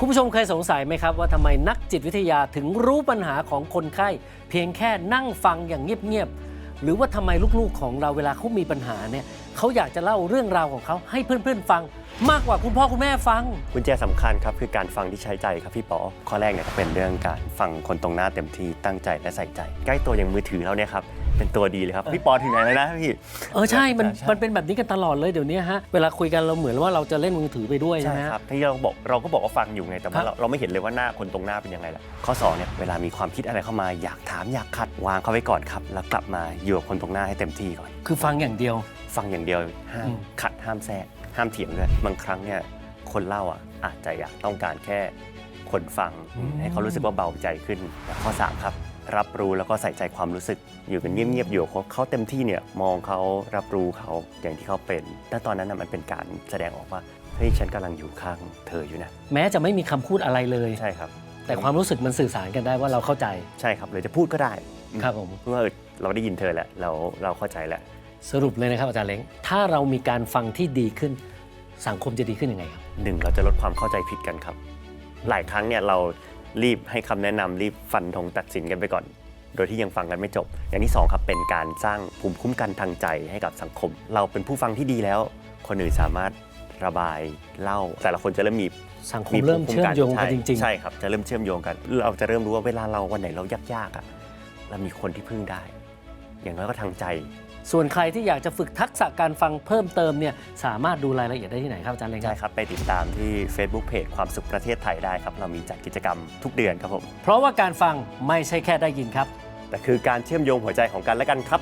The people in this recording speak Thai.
คุณผู้ชมเคยสงสัยไหมครับว่าทำไมนักจิตวิทยาถึงรู้ปัญหาของคนไข้ เพียงแค่นั่งฟังอย่างเงียบๆหรือว่าทำไมลูกๆของเราเวลาเขามีปัญหาเนี่ยเขาอยากจะเล่าเรื่องราวของเขาให้เพื่อนๆฟัง มากกว่าคุณพ่อคุณแม่ฟัง กุญแจสำคัญครับคือการฟังที่ใช้ใจครับพี่ปอข้อแรกเนี่ยก็เป็นเรื่องการฟังคนตรงหน้าเต็มที่ตั้งใจและใส่ใจ ใกล้ตัวอย่างมือถือเราเนี่ยครับ เป็นตัวดีเลยครับ พี่ปอถึงไหนแล้วนะพี่ เออใช่มันใช่ มันเป็นแบบนี้กันตลอดเลยเดี๋ยวนี้ฮะเวลาคุยกันเราเหมือนว่าเราจะเล่นมือถือไปด้วยใช่ใช่ไหมฮะ ครับที่เราบอกเราก็บอกว่าฟังอยู่ไงแต่ครัว่าบเราเราไม่เห็นเลยว่าหน้าคนตรงหน้าเป็นยังไงล่ะข้อสองเนี่ยเวลามีความคิดอะไรเข้ามาอยากถามอยากขัดวางเขาไว้ก่อนครับ แล้วกลับมาอยู่กับคนตรงหน้าให้เต็มที่ก่อน คือฟังอย่างเดียว ฟังอย่างเดียวห้ามอืม ขัดห้ามแทรกห้ามเถียงด้วยบางครั้งเนี่ยคนเล่าอะอาจจะอยากต้องการแค่คนฟังให้เขารู้สึกว่าเบาใจขึ้นและข้อสามครับ รับรู้แล้วก็ใส่ใจความรู้สึกอยู่กันเงียบๆอยู่กับเขาเขาเต็มที่เนี่ยมองเขารับรู้เขาอย่างที่เขาเป็นแต่ตอนนั้นนะมันเป็นการแสดงออกว่าเฮ้ยฉันกำลังอยู่ข้างเธออยู่นะแม้จะไม่มีคำพูดอะไรเลย ใช่ครับ แต่ความรู้สึกมันสื่อสารกันได้ว่าเราเข้าใจใช่ครับเลยจะพูดก็ได้ครับผม เพราะว่าเออเราได้ยินเธอแหละเราเราเข้าใจแล้ว สรุปเลยนะครับอาจารย์เล้งถ้าเรามีการฟังที่ดีขึ้น สังคมจะดีขึ้นยังไงครับ หนึ่งเราจะลดความเข้าใจผิดกันครับ หลายครั้งเนี่ยเรา รีบให้คำแนะนำรีบฟันธงตัดสินกันไปก่อน โดยที่ยังฟังกันไม่จบ อย่างที่สองครับเป็นการสร้างภูมิคุ้มกันทางใจให้กับสังคม เราเป็นผู้ฟังที่ดีแล้ว คนอื่นสามารถระบายเล่า แต่ละคนจะเริ่มมีสังคมเริ่มเชื่อมโยงกันจริงใช่ครับจะเริ่มเชื่อมโยงกัน เราจะเริ่มรู้ว่าเวลาเราวันไหนเรายากๆอะเรามีคนที่พึ่งได้ อย่างน้อยก็ทางใจๆส่วนใครที่อยากจะฝึกทักษะการฟังเพิ่มเติมเนี่ยสามารถดูรายละเอียดได้ที่ไหนครับอาจารย์เล้งคใช่รับครับ ไปติดตามที่ Facebook Page ความสุขประเทศไทยได้ครับ เรามีจัดกิจกรรมทุกเดือนครับผม เพราะว่าการฟังไม่ใช่แค่ได้ยินครับ แต่คือการเชื่อมโยงหัวใจของกันและกันครับ